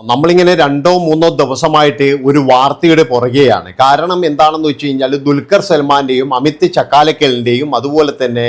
നമ്മളിങ്ങനെ രണ്ടോ മൂന്നോ ദിവസമായിട്ട് ഒരു വാർത്തയുടെ പുറകെയാണ്. കാരണം എന്താണെന്ന് വെച്ച് കഴിഞ്ഞാൽ ദുൽഖർ സൽമാന്റെയും അമിത് ചക്കാലക്കലിന്റെയും അതുപോലെ തന്നെ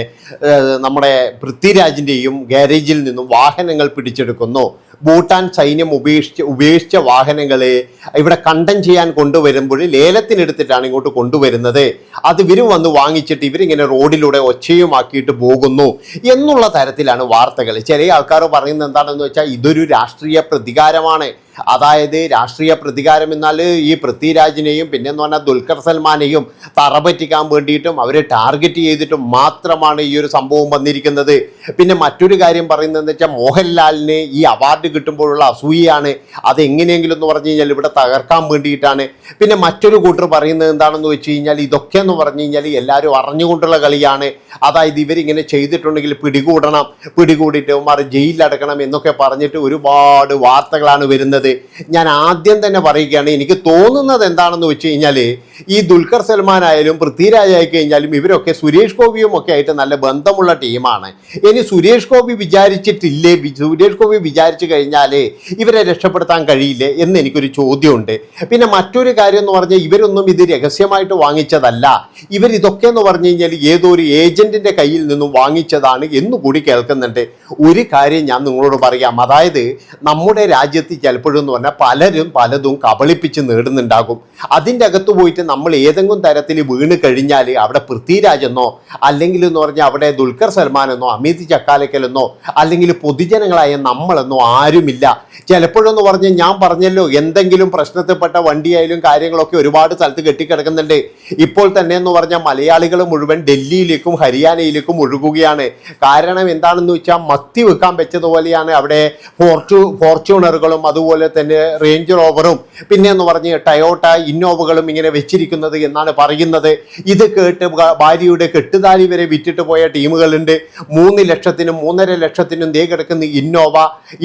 നമ്മുടെ പൃഥ്വിരാജിന്റെയും ഗാരേജിൽ നിന്നും വാഹനങ്ങൾ പിടിച്ചെടുക്കുന്നു. ഭൂട്ടാൻ സൈന്യം ഉപേക്ഷിച്ച ഉപേക്ഷിച്ച വാഹനങ്ങളെ ഇവിടെ കണ്ടം ചെയ്യാൻ കൊണ്ടുവരുമ്പോൾ ലേലത്തിനെടുത്തിട്ടാണ് ഇങ്ങോട്ട് കൊണ്ടുവരുന്നത്. അത് ഇവർ വന്ന് വാങ്ങിച്ചിട്ട് ഇവരിങ്ങനെ റോഡിലൂടെ ഒച്ചയുമാക്കിയിട്ട് പോകുന്നു എന്നുള്ള തരത്തിലാണ് വാർത്തകൾ. ചില ആൾക്കാർ പറയുന്നത് എന്താണെന്ന് വെച്ചാൽ ഇതൊരു രാഷ്ട്രീയ പ്രതികാരമാണ്. അതായത് രാഷ്ട്രീയ പ്രതികാരം എന്നാൽ ഈ പൃഥ്വിരാജിനെയും പിന്നെ എന്ന് പറഞ്ഞാൽ ദുൽഖർ സൽമാനെയും തറപറ്റിക്കാൻ വേണ്ടിയിട്ടും അവരെ ടാർഗറ്റ് ചെയ്തിട്ടും മാത്രമാണ് ഈ ഒരു സംഭവം വന്നിരിക്കുന്നത്. പിന്നെ മറ്റൊരു കാര്യം പറയുന്നതെന്ന് വെച്ചാൽ മോഹൻലാലിന് ഈ അവാർഡ് കിട്ടുമ്പോഴുള്ള അസൂയയാണ്. അത് എങ്ങനെയെങ്കിലും എന്ന് പറഞ്ഞു കഴിഞ്ഞാൽ ഇവിടെ തകർക്കാൻ വേണ്ടിയിട്ടാണ്. പിന്നെ മറ്റൊരു കൂട്ടർ പറയുന്നത് എന്താണെന്ന് വെച്ച് കഴിഞ്ഞാൽ ഇതൊക്കെ എന്ന് പറഞ്ഞു കഴിഞ്ഞാൽ എല്ലാവരും അറിഞ്ഞുകൊണ്ടുള്ള കളിയാണ്. അതായത് ഇവരിങ്ങനെ ചെയ്തിട്ടുണ്ടെങ്കിൽ പിടികൂടണം പിടികൂടിയിട്ട് മാറി ജയിലിലടക്കണം എന്നൊക്കെ പറഞ്ഞിട്ട് ഒരുപാട് വാർത്തകളാണ് വരുന്നത്. ഞാൻ ആദ്യം തന്നെ പറയുകയാണ് എനിക്ക് തോന്നുന്നത് എന്താണെന്ന് വെച്ച് കഴിഞ്ഞാൽ ഈ ദുൽഖർ സൽമാൻ ആയാലും പൃഥ്വിരാജ് ആയി കഴിഞ്ഞാലും ഇവരൊക്കെ സുരേഷ് ഗോപിയും ഒക്കെ ആയിട്ട് നല്ല ബന്ധമുള്ള ടീമാണ് ഇനി സുരേഷ് ഗോപി വിചാരിച്ചിട്ടില്ലേ? സുരേഷ് ഗോപി വിചാരിച്ചു കഴിഞ്ഞാൽ ഇവരെ രക്ഷപ്പെടുത്താൻ കഴിയില്ലേ എന്ന് എനിക്കൊരു ചോദ്യമുണ്ട്. പിന്നെ മറ്റൊരു കാര്യം എന്ന് പറഞ്ഞാൽ ഇവരൊന്നും ഇത് രഹസ്യമായിട്ട് വാങ്ങിച്ചതല്ല. ഇവർ ഇതൊക്കെ എന്ന് പറഞ്ഞു കഴിഞ്ഞാൽ ഏതോ ഒരു ഏജന്റിന്റെ കയ്യിൽ നിന്നും വാങ്ങിച്ചതാണ് എന്നുകൂടി കേൾക്കുന്നുണ്ട്. ഒരു കാര്യം ഞാൻ നിങ്ങളോട് പറയാം. അതായത് നമ്മുടെ രാജ്യത്ത് ചിലപ്പോഴും എന്ന് പറഞ്ഞാൽ പലരും പലതും കബളിപ്പിച്ച് നേടുന്നുണ്ടാകും. അതിന്റെ അകത്ത് പോയിട്ട് നമ്മൾ ഏതെങ്കിലും തരത്തിൽ വീണ് കഴിഞ്ഞാൽ അവിടെ പൃഥ്വിരാജെന്നോ അല്ലെങ്കിൽ എന്ന് പറഞ്ഞാൽ അവിടെ ദുൽഖർ സൽമാനെന്നോ അമിത് ചക്കാലക്കലെന്നോ അല്ലെങ്കിൽ പൊതുജനങ്ങളായ നമ്മളെന്നോ ആരുമില്ല. ചിലപ്പോഴെന്ന് പറഞ്ഞ് ഞാൻ പറഞ്ഞല്ലോ എന്തെങ്കിലും പ്രശ്നത്തിൽപ്പെട്ട വണ്ടിയായാലും കാര്യങ്ങളൊക്കെ ഒരുപാട് സ്ഥലത്ത് കെട്ടിക്കിടക്കുന്നുണ്ട്. ഇപ്പോൾ തന്നെ എന്ന് പറഞ്ഞാൽ മലയാളികൾ മുഴുവൻ ഡൽഹിയിലേക്കും ഹരിയാനയിലേക്കും ഒഴുകുകയാണ്. കാരണം എന്താണെന്ന് വെച്ചാൽ മത്തി വെക്കാൻ വെച്ചതുപോലെയാണ് അവിടെ ഫോർച്ചു ഫോർച്യൂണറുകളും അതുപോലെ തന്നെ റേഞ്ച് റോവറും പിന്നെ എന്ന് പറഞ്ഞ് ടയോട്ട ഇന്നോവകളും ഇങ്ങനെ വെച്ചിരിക്കുന്നത് എന്നാണ് പറയുന്നത്. ഇത് കേട്ട് ഭാര്യയുടെ കെട്ടുതാലി വരെ വിറ്റിട്ട് പോയ ടീമുകളുണ്ട്. മൂന്ന് ലക്ഷത്തിനും മൂന്നര ലക്ഷത്തിനും ദേ കിടക്കുന്ന ഇന്നോവ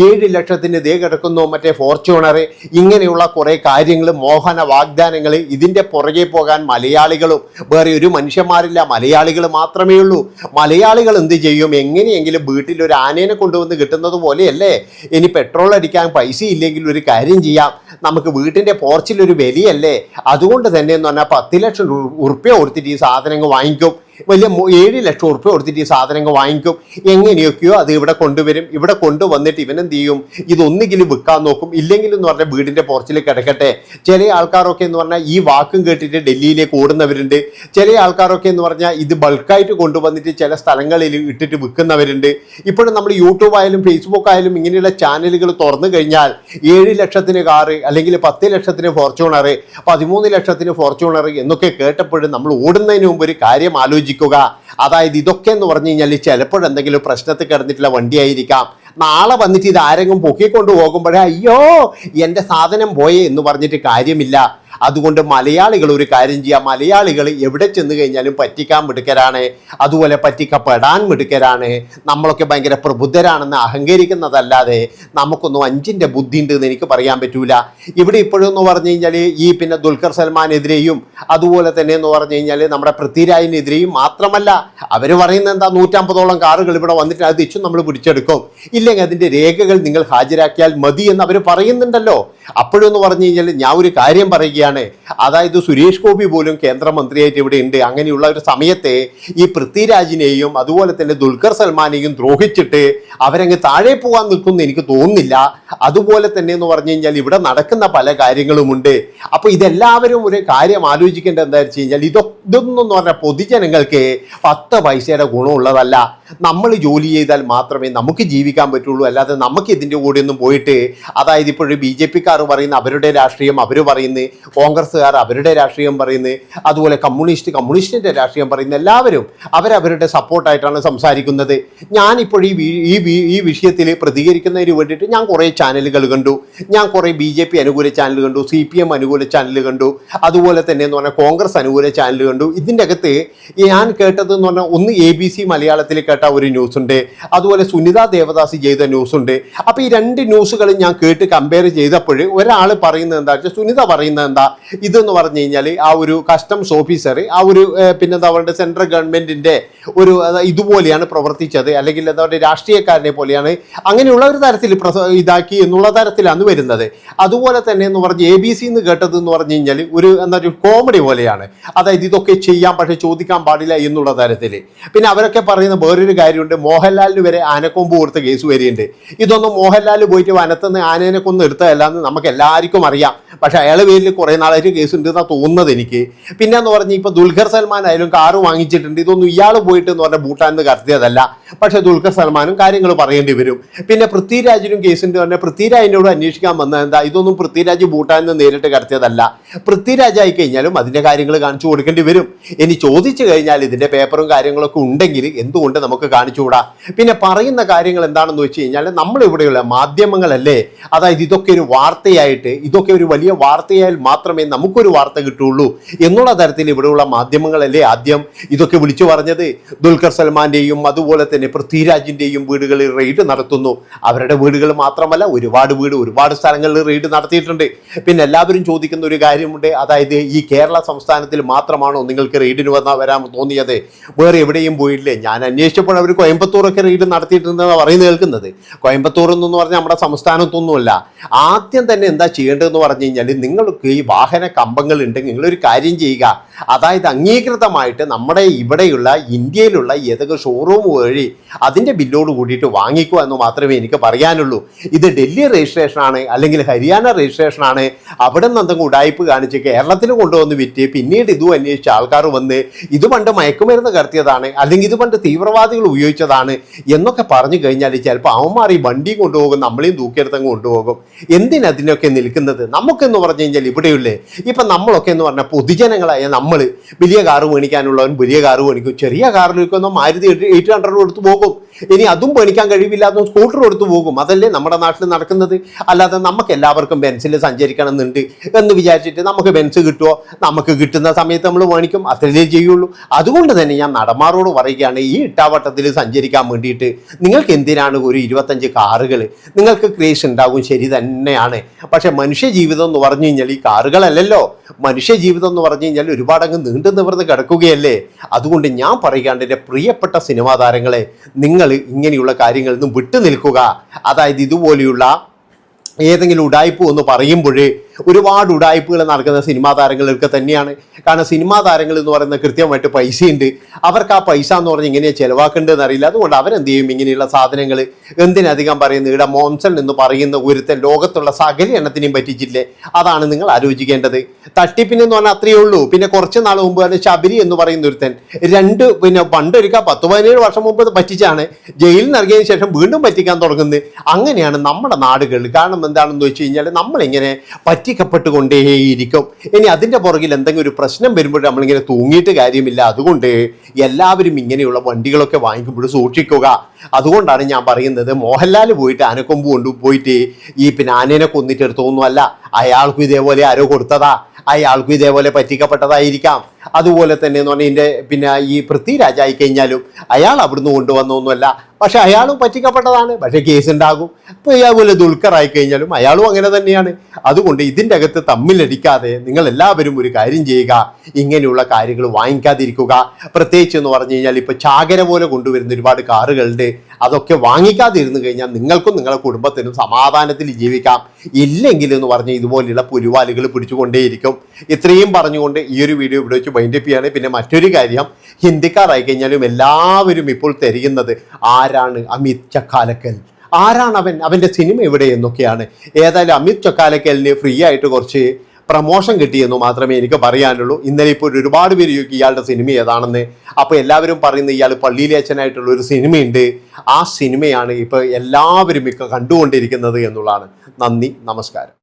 ഏഴ് ലക്ഷത്തിന് ദേ കിടക്കുന്നു മറ്റേ ഫോർച്യൂണർ ഇങ്ങനെയുള്ള കുറേ കാര്യങ്ങൾ മോഹന വാഗ്ദാനങ്ങൾ ഇതിന്റെ പുറകെ പോകാൻ മലയാളികളും വേറെ ഒരു മനുഷ്യന്മാരില്ല മലയാളികൾ മാത്രമേ ഉള്ളൂ. മലയാളികൾ എന്ത് ചെയ്യും? എങ്ങനെയെങ്കിലും വീട്ടിൽ ഒരു ആനേനെ കൊണ്ടുവന്ന് കിട്ടുന്നത് പോലെയല്ലേ? ഇനി പെട്രോൾ അടിക്കാൻ പൈസ ഇല്ലെങ്കിൽ ഒരു കാര്യം ചെയ്യാം. നമുക്ക് വീട്ടിന്റെ പോർച്ചിൽ ഒരു വിലയല്ലേ? അതുകൊണ്ട് തന്നെ എന്ന് പറഞ്ഞാൽ പത്ത് ലക്ഷം ഉറുപ്പ്യ കൊടുത്തിട്ട് ഈ സാധനങ്ങൾ വാങ്ങിക്കും. വലിയ ഏഴ് ലക്ഷം ഉറുപ്പ് കൊടുത്തിട്ട് ഈ സാധനങ്ങൾ വാങ്ങിക്കും. എങ്ങനെയൊക്കെയോ അത് ഇവിടെ കൊണ്ടുവരും. ഇവിടെ കൊണ്ടുവന്നിട്ട് ഇവനെന്ത് ചെയ്യും ഇതൊന്നുകിലും വിൽക്കാൻ നോക്കും. ഇല്ലെങ്കിൽ എന്ന് പറഞ്ഞാൽ വീടിന്റെ പുറച്ചിൽ കിടക്കട്ടെ. ചില ആൾക്കാരൊക്കെ എന്ന് പറഞ്ഞാൽ ഈ വാക്കും കേട്ടിട്ട് ഡൽഹിയിലേക്ക് ഓടുന്നവരുണ്ട്. ചില ആൾക്കാരൊക്കെ എന്ന് പറഞ്ഞാൽ ഇത് ബൾക്കായിട്ട് കൊണ്ടുവന്നിട്ട് ചില സ്ഥലങ്ങളിൽ ഇട്ടിട്ട് വിൽക്കുന്നവരുണ്ട്. ഇപ്പോഴും നമ്മൾ യൂട്യൂബ് ആയാലും ഫേസ്ബുക്ക് ആയാലും ഇങ്ങനെയുള്ള ചാനലുകൾ തുറന്നു കഴിഞ്ഞാൽ ഏഴ് ലക്ഷത്തിന് കാറ് അല്ലെങ്കിൽ പത്ത് ലക്ഷത്തിന് ഫോർച്യൂണർ പതിമൂന്ന് ലക്ഷത്തിന് ഫോർച്യൂണർ എന്നൊക്കെ കേട്ടപ്പോഴും നമ്മൾ ഓടുന്നതിന് മുമ്പ് ഒരു കാര്യം ആലോചിക്കുക. അതായത് ഇതൊക്കെ എന്ന് പറഞ്ഞു കഴിഞ്ഞാൽ ചിലപ്പോഴെന്തെങ്കിലും പ്രശ്നത്തിൽ കിടന്നിട്ടുള്ള വണ്ടിയായിരിക്കാം. നാളെ വന്നിട്ട് ഇത് ആരെങ്കിലും പൊക്കിക്കൊണ്ട് പോകുമ്പോഴേ അയ്യോ എന്റെ സാധനം പോയേ എന്ന് പറഞ്ഞിട്ട് കാര്യമില്ല. അതുകൊണ്ട് മലയാളികൾ ഒരു കാര്യം ചെയ്യുക മലയാളികൾ എവിടെ ചെന്ന് കഴിഞ്ഞാലും പറ്റിക്കാൻ മിടുക്കരാണ്. അതുപോലെ പറ്റിക്കപ്പെടാൻ മിടുക്കരാണ്. നമ്മളൊക്കെ ഭയങ്കര പ്രബുദ്ധരാണെന്ന് അഹങ്കരിക്കുന്നതല്ലാതെ നമുക്കൊന്നും അഞ്ചിന്റെ ബുദ്ധി ഉണ്ട് എന്ന് എനിക്ക് പറയാൻ പറ്റൂല. ഇവിടെ ഇപ്പോഴും എന്ന് പറഞ്ഞു കഴിഞ്ഞാൽ ഈ പിന്നെ ദുൽഖർ സൽമാനെതിരെയും അതുപോലെ തന്നെ എന്ന് പറഞ്ഞു കഴിഞ്ഞാൽ നമ്മുടെ പൃഥ്വിരാജിനെതിരെയും മാത്രമല്ല. അവർ പറയുന്നത് എന്താ? നൂറ്റമ്പതോളം കാറുകൾ ഇവിടെ വന്നിട്ട് അത് തിരിച്ചും നമ്മൾ പിടിച്ചെടുക്കും. ഇല്ലെങ്കിൽ അതിന്റെ രേഖകൾ നിങ്ങൾ ഹാജരാക്കിയാൽ മതി എന്ന് അവർ പറയുന്നുണ്ടല്ലോ. അപ്പോഴെന്ന് പറഞ്ഞു കഴിഞ്ഞാൽ ഞാൻ ഒരു കാര്യം പറയുകയാണ് അതായത് സുരേഷ് ഗോപി പോലും കേന്ദ്രമന്ത്രിയായിട്ട് ഇവിടെ ഉണ്ട്. അങ്ങനെയുള്ള ഒരു സമയത്തെ ഈ പൃഥ്വിരാജിനെയും അതുപോലെ തന്നെ ദുൽഖർ സൽമാനെയും ദ്രോഹിച്ചിട്ട് അവരങ്ങ് താഴെ പോകാൻ നിൽക്കുമെന്ന് എനിക്ക് തോന്നുന്നില്ല. അതുപോലെ തന്നെ എന്ന് പറഞ്ഞു കഴിഞ്ഞാൽ ഇവിടെ നടക്കുന്ന പല കാര്യങ്ങളുമുണ്ട്. അപ്പോൾ ഇതെല്ലാവരും ഒരു കാര്യം ആലോചിക്കേണ്ട എന്താ വെച്ച് കഴിഞ്ഞാൽ ഇതൊക്കെ ഇതൊന്നും പറഞ്ഞാൽ പൊതുജനങ്ങൾക്ക് പത്ത് പൈസയുടെ ഗുണമുള്ളതല്ല. നമ്മൾ ജോലി ചെയ്താൽ മാത്രമേ നമുക്ക് ജീവിക്കാൻ പറ്റുള്ളൂ. അല്ലാതെ നമുക്ക് ഇതിന്റെ കൂടെ ഒന്നും പോയിട്ട് അതായത് ഇപ്പോഴും ബി ജെ പിക്കാർ പറയുന്ന അവരുടെ രാഷ്ട്രീയം അവർ പറയുന്നത് കോൺഗ്രസ്സുകാർ അവരുടെ രാഷ്ട്രീയം പറയുന്നത് അതുപോലെ കമ്മ്യൂണിസ്റ്റ് കമ്മ്യൂണിസ്റ്റിന്റെ രാഷ്ട്രീയം പറയുന്ന എല്ലാവരും അവരവരുടെ സപ്പോർട്ടായിട്ടാണ് സംസാരിക്കുന്നത്. ഞാനിപ്പോൾ ഈ ഈ ഈ വിഷയത്തിൽ പ്രതികരിക്കുന്നതിന് വേണ്ടിയിട്ട് ഞാൻ കുറേ ചാനലുകൾ കണ്ടു. ഞാൻ കുറേ ബി ജെ പി അനുകൂല ചാനൽ കണ്ടു സി പി എം അനുകൂല ചാനൽ കണ്ടു. അതുപോലെ തന്നെ എന്ന് പറഞ്ഞാൽ കോൺഗ്രസ് അനുകൂല ചാനൽ കണ്ടു. ഇതിന്റെ അകത്ത് ഞാൻ കേട്ടത് എന്ന് പറഞ്ഞാൽ ഒന്ന് എ ബി സി മലയാളത്തിൽ കേട്ട ഒരു ന്യൂസ് ഉണ്ട് അതുപോലെ സുനിത ദേവദാസ് ചെയ്ത ന്യൂസ് ഉണ്ട് അപ്പോൾ ഈ രണ്ട് ന്യൂസുകളും ഞാൻ കേട്ട് കമ്പയർ ചെയ്തപ്പോൾ ഒരാൾ പറയുന്നത് എന്താ വെച്ചാൽ സുനിത പറയുന്നത് എന്താ ഇതെന്ന് പറഞ്ഞു കഴിഞ്ഞാൽ ആ ഒരു കസ്റ്റംസ് ഓഫീസർ ആ ഒരു പിന്നെ എന്താ പറയുക സെൻട്രൽ ഗവൺമെന്റിന്റെ ഒരു ഇതുപോലെയാണ് പ്രവർത്തിച്ചത്. അല്ലെങ്കിൽ എന്താ പറയുക രാഷ്ട്രീയക്കാരനെ പോലെയാണ് അങ്ങനെയുള്ള ഒരു തരത്തിൽ ഇതാക്കി എന്നുള്ള തരത്തിലാണ് വരുന്നത്. അതുപോലെ തന്നെ എന്ന് പറഞ്ഞ് എ ബി സി എന്ന് കേട്ടത് എന്ന് പറഞ്ഞു കഴിഞ്ഞാൽ ഒരു എന്താ ഒരു കോമഡി പോലെയാണ്. അതായത് ഇതൊക്കെ ചെയ്യാൻ പക്ഷേ ചോദിക്കാൻ പാടില്ല എന്നുള്ള തരത്തിൽ പിന്നെ അവരൊക്കെ പറയുന്ന വേറൊരു കാര്യമുണ്ട്. മോഹൻലാലിന് വരെ ആനക്കൊമ്പ് കൊടുത്ത കേസ് വരെയുണ്ട്. ഇതൊന്നും മോഹൻലാൽ പോയിട്ട് വനത്തുനിന്ന് ആനേനെ കൊന്ന് എടുത്തതല്ല എന്ന് നമുക്ക് എല്ലാവർക്കും അറിയാം. പക്ഷെ അയാളെ പേരിൽ കുറേ നാളായിട്ട് കേസ് ഉണ്ട് എന്നാണ് തോന്നുന്നത് എനിക്ക്. പിന്നെ എന്ന് പറഞ്ഞാൽ ഇപ്പോൾ ദുൽഖർ സൽമാൻ ആയാലും കാറ് വാങ്ങിച്ചിട്ടുണ്ട്. ഇതൊന്നും ഇയാൾ പോയിട്ട് എന്ന് പറഞ്ഞാൽ ഭൂട്ടാനിൽ കരുതിയതല്ല പക്ഷെ ദുൽഖർ സൽമാനും കാര്യങ്ങൾ പറയേണ്ടി വരും. പിന്നെ പൃഥ്വിരാജിനും കേസുണ്ട് പറഞ്ഞാൽ പൃഥ്വിരാജിനോട് അന്വേഷിക്കാൻ വന്നത് എന്താ? ഇതൊന്നും പൃഥ്വിരാജ് ഭൂട്ടാനിൽ നിന്ന് നേരിട്ട് കടത്തിയതല്ല പൃഥ്വിരാജ് ആയി കഴിഞ്ഞാലും അതിന്റെ കാര്യങ്ങൾ കാണിച്ചു കൊടുക്കേണ്ടി വരും. ഇനി ചോദിച്ചു കഴിഞ്ഞാൽ ഇതിന്റെ പേപ്പറും കാര്യങ്ങളൊക്കെ ഉണ്ടെങ്കിൽ എന്തുകൊണ്ട് നമുക്ക് കാണിച്ചുകൂടാ? പിന്നെ പറയുന്ന കാര്യങ്ങൾ എന്താണെന്ന് വെച്ച് കഴിഞ്ഞാൽ നമ്മളിവിടെയുള്ള മാധ്യമങ്ങളല്ലേ? അതായത് ഇതൊക്കെ ഒരു വാർത്തയായിട്ട് ഇതൊക്കെ ഒരു വലിയ വാർത്തയായാൽ മാത്രമേ നമുക്കൊരു വാർത്ത കിട്ടുള്ളൂ എന്നുള്ള തരത്തിൽ ഇവിടെയുള്ള മാധ്യമങ്ങളല്ലേ ആദ്യം ഇതൊക്കെ വിളിച്ചു പറഞ്ഞത്. ദുൽഖർ സൽമാന്റെയും അതുപോലെ തന്നെ പൃഥ്വിരാജിന്റെയും വീടുകളിൽ റെയ്ഡ് നടത്തുന്നു. അവരുടെ വീടുകൾ മാത്രമല്ല ഒരുപാട് വീട് ഒരുപാട് സ്ഥലങ്ങളിൽ റെയ്ഡ് നടത്തിയിട്ടുണ്ട്. പിന്നെ എല്ലാവരും ചോദിക്കുന്ന ഒരു കാര്യമുണ്ട്. അതായത് ഈ കേരള സംസ്ഥാനത്തിൽ മാത്രമാണോ നിങ്ങൾക്ക് റെയ്ഡിന് വന്നാൽ വരാൻ തോന്നിയത്? വേറെ എവിടെയും പോയില്ലേ? ഞാൻ അന്വേഷിച്ചപ്പോൾ അവർ കോയമ്പത്തൂറൊക്കെ റെയ്ഡ് നടത്തിയിട്ടുണ്ടെന്നാണ് പറയുന്നത് കേൾക്കുന്നത്. കോയമ്പത്തൂർ എന്ന് പറഞ്ഞാൽ നമ്മുടെ സംസ്ഥാനത്തൊന്നുമല്ല. ആദ്യം തന്നെ എന്താ ചെയ്യേണ്ടതെന്ന് പറഞ്ഞു കഴിഞ്ഞാൽ നിങ്ങൾക്ക് ഈ വാഹന കമ്പങ്ങൾ ഉണ്ടെങ്കിൽ നിങ്ങളൊരു കാര്യം ചെയ്യുക. അതായത് അംഗീകൃതമായിട്ട് നമ്മുടെ ഇവിടെയുള്ള ഇന്ത്യയിലുള്ള ഏതൊക്കെ ഷോറൂം വഴി അതിന്റെ ബില്ലോട് കൂടിയിട്ട് വാങ്ങിക്കുക എന്ന് മാത്രമേ എനിക്ക് പറയാനുള്ളൂ. ഇത് ഡൽഹി രജിസ്ട്രേഷനാണ് അല്ലെങ്കിൽ ഹരിയാന രജിസ്ട്രേഷനാണ് അവിടെ നിന്ന് എന്തെങ്കിലും ഉടായ്പ് കാണിച്ച് കേരളത്തിൽ കൊണ്ടുവന്ന് വിറ്റ് പിന്നീട് ഇതും അന്വേഷിച്ച് ആൾക്കാർ വന്ന് ഇത് പണ്ട് മയക്കുമരുന്ന് കടത്തിയതാണ് അല്ലെങ്കിൽ ഇത് പണ്ട് തീവ്രവാദികൾ ഉപയോഗിച്ചതാണ് എന്നൊക്കെ പറഞ്ഞു കഴിഞ്ഞാൽ ചിലപ്പോൾ അവന്മാർ ഈ വണ്ടിയും കൊണ്ടുപോകും നമ്മളെയും തൂക്കിയെടുത്തങ്ങ് കൊണ്ടുപോകും. എന്തിനതിനൊക്കെ നിൽക്കുന്നത്? നമുക്കെന്ന് പറഞ്ഞു കഴിഞ്ഞാൽ ഇവിടെയുള്ളേ. ഇപ്പം നമ്മളൊക്കെ എന്ന് പറഞ്ഞാൽ പൊതുജനങ്ങളായ നമ്മൾ വലിയ കാറ് മേടിക്കാനുള്ളവൻ വലിയ കാറ് മേടിക്കും. ചെറിയ കാറിലേക്കൊന്നും മാരുതി എയ്റ്റ് ഹൺഡ്രഡ് കൊടുത്ത് പോകും. ഇനി അതും പേടിക്കാൻ കഴിവില്ല അതും സ്കൂട്ടർ കൊടുത്തു പോകും. അതല്ലേ നമ്മുടെ നാട്ടിൽ നടക്കുന്നത്? അല്ലാതെ നമുക്ക് എല്ലാവർക്കും ബെൻസിൽ സഞ്ചരിക്കണം എന്നുണ്ട് എന്ന് വിചാരിച്ചിട്ട് നമുക്ക് ബെൻസ് കിട്ടുമോ നമുക്ക് കിട്ടുന്ന സമയത്ത് നമ്മൾ മേടിക്കും അത്രയേ ചെയ്യുള്ളൂ. അതുകൊണ്ട് തന്നെ ഞാൻ നടന്മാരോട് പറയുകയാണ് ഈ ഇട്ടാവട്ടത്തിൽ സഞ്ചരിക്കാൻ വേണ്ടിയിട്ട് നിങ്ങൾക്ക് എന്തിനാണ് ഒരു ഇരുപത്തഞ്ച് കാറുകൾ? നിങ്ങൾക്ക് ക്രേസ് ഉണ്ടാകും ശരി തന്നെയാണ്. പക്ഷെ മനുഷ്യ ജീവിതം എന്ന് പറഞ്ഞു കഴിഞ്ഞാൽ ഈ കാറുകളല്ലല്ലോ. മനുഷ്യ ജീവിതം എന്ന് പറഞ്ഞു കഴിഞ്ഞാൽ ഒരുപാടങ്ങ് നീണ്ടു നിവർന്ന് കിടക്കുകയല്ലേ. അതുകൊണ്ട് ഞാൻ പറയുകയാണ് എന്റെ പ്രിയപ്പെട്ട സിനിമാ താരങ്ങളെ നിങ്ങൾ ഇങ്ങനെയുള്ള കാര്യങ്ങളിൽ നിന്നും വിട്ടു നിൽക്കുക അതായത് ഇതുപോലെയുള്ള ഏതെങ്കിലും ഉടായ്പ എന്ന് പറയുമ്പോഴേ ഒരുപാട് ഉടായ്പകൾ നടക്കുന്ന സിനിമാ താരങ്ങളൊക്കെ തന്നെയാണ്. കാരണം സിനിമാ താരങ്ങൾ എന്ന് പറയുന്നത് കൃത്യമായിട്ട് പൈസയുണ്ട്. അവർക്ക് ആ പൈസ എന്ന് പറഞ്ഞ് എങ്ങനെയാണ് ചിലവാക്കേണ്ടതെന്ന് അറിയില്ല. അതുകൊണ്ട് അവരെന്ത് ചെയ്യും? ഇങ്ങനെയുള്ള സാധനങ്ങൾ എന്തിനധികം പറയുന്നത്? ഇവിടെ മോംസൺ എന്ന് പറയുന്ന ഒരുത്തൻ ലോകത്തുള്ള സകല എണ്ണത്തിനെയും പറ്റിച്ചില്ലേ അതാണ് നിങ്ങൾ ആലോചിക്കേണ്ടത്. തട്ടിപ്പിനെന്ന് പറഞ്ഞാൽ അത്രയേ ഉള്ളൂ. പിന്നെ കുറച്ച് നാൾ മുമ്പ് തന്നെ ശബരി എന്ന് പറയുന്ന ഒരുത്തൻ രണ്ട് പിന്നെ പണ്ടൊരിക്കൽ പത്ത് പതിനേഴ് വർഷം മുമ്പ് പറ്റിച്ചാണ് ജയിലിൽ നിന്ന് ശേഷം വീണ്ടും പറ്റിക്കാൻ തുടങ്ങുന്നത്. അങ്ങനെയാണ് നമ്മുടെ നാടുകളിൽ കാരണം എന്താണെന്ന് വെച്ച് കഴിഞ്ഞാൽ നമ്മളിങ്ങനെ പറ്റിക്കപ്പെട്ടുകൊണ്ടേയിരിക്കും. ഇനി അതിന്റെ പുറകിൽ എന്തെങ്കിലും ഒരു പ്രശ്നം വരുമ്പോൾ നമ്മളിങ്ങനെ തൂങ്ങിയിട്ട് കാര്യമില്ല. അതുകൊണ്ട് എല്ലാവരും ഇങ്ങനെയുള്ള വണ്ടികളൊക്കെ വാങ്ങിക്കുമ്പോൾ സൂക്ഷിക്കുക. അതുകൊണ്ടാണ് ഞാൻ പറയുന്നത് മോഹൻലാൽ പോയിട്ട് ആനക്കൊമ്പ് കൊണ്ടുപോയിട്ട് ഈ പിന്നെ ആനേനെ കൊന്നിട്ട് എടുത്തൊന്നുമല്ല. അയാൾക്കും ഇതേപോലെ ആരോ കൊടുത്തതാ. അയാൾക്കും ഇതേപോലെ പറ്റിക്കപ്പെട്ടതായിരിക്കാം. അതുപോലെ തന്നെ എന്ന് പറഞ്ഞാൽ ഇതിന്റെ പിന്നെ ഈ പൃഥ്വിരാജായി കഴിഞ്ഞാലും അയാൾ അവിടുന്ന് കൊണ്ടുവന്നൊന്നുമല്ല. പക്ഷെ അയാളും പറ്റിക്കപ്പെട്ടതാണ്. പക്ഷെ കേസ് ഉണ്ടാകും. ഇപ്പോൾ ഇതേപോലെ ദുൽഖറായി കഴിഞ്ഞാലും അയാളും അങ്ങനെ തന്നെയാണ്. അതുകൊണ്ട് ഇതിന്റെ അകത്ത് തമ്മിലടിക്കാതെ നിങ്ങൾ എല്ലാവരും ഒരു കാര്യം ചെയ്യുക. ഇങ്ങനെയുള്ള കാര്യങ്ങൾ വാങ്ങിക്കാതിരിക്കുക. പ്രത്യേകിച്ച് എന്ന് പറഞ്ഞു കഴിഞ്ഞാൽ ഇപ്പോൾ ചാകര പോലെ കൊണ്ടുവരുന്ന ഒരുപാട് കാറുകളുണ്ട്. അതൊക്കെ വാങ്ങിക്കാതിരുന്നു കഴിഞ്ഞാൽ നിങ്ങൾക്കും നിങ്ങളുടെ കുടുംബത്തിനും സമാധാനത്തിൽ ജീവിക്കാം. ഇല്ലെങ്കിൽ എന്ന് പറഞ്ഞാൽ ഇതുപോലെയുള്ള പുലിവാലുകൾ പിടിച്ചുകൊണ്ടേയിരിക്കും. ഇത്രയും പറഞ്ഞുകൊണ്ട് ഈ ഒരു വീഡിയോ ഇവിടെ വെച്ച് വൈൻഡപ്പ് ചെയ്യാണ് പിന്നെ മറ്റൊരു കാര്യം ഹിന്ദിക്കാരായി കഴിഞ്ഞാലും എല്ലാവരും ഇപ്പോൾ തിരയുന്നത് ആരാണ് അമിത് ചക്കാലക്കൽ? ആരാണ് അവൻ? അവന്റെ സിനിമ എവിടെ എന്നൊക്കെയാണ്. ഏതായാലും അമിത് ചക്കാലക്കലിന് ഫ്രീ ആയിട്ട് കുറച്ച് പ്രമോഷൻ കിട്ടിയെന്ന് മാത്രമേ എനിക്ക് പറയാനുള്ളൂ. ഇന്നലെ ഇപ്പോൾ ഒരുപാട് പേര് ചോദിക്കും ഇയാളുടെ സിനിമ ഏതാണെന്ന്? അപ്പോൾ എല്ലാവരും പറയുന്നത് ഇയാൾ പള്ളിയിലെ അച്ഛനായിട്ടുള്ള ഒരു സിനിമയുണ്ട്. ആ സിനിമയാണ് ഇപ്പോൾ എല്ലാവരും ഇപ്പം കണ്ടുകൊണ്ടിരിക്കുന്നത് എന്നുള്ളതാണ്. നന്ദി നമസ്കാരം.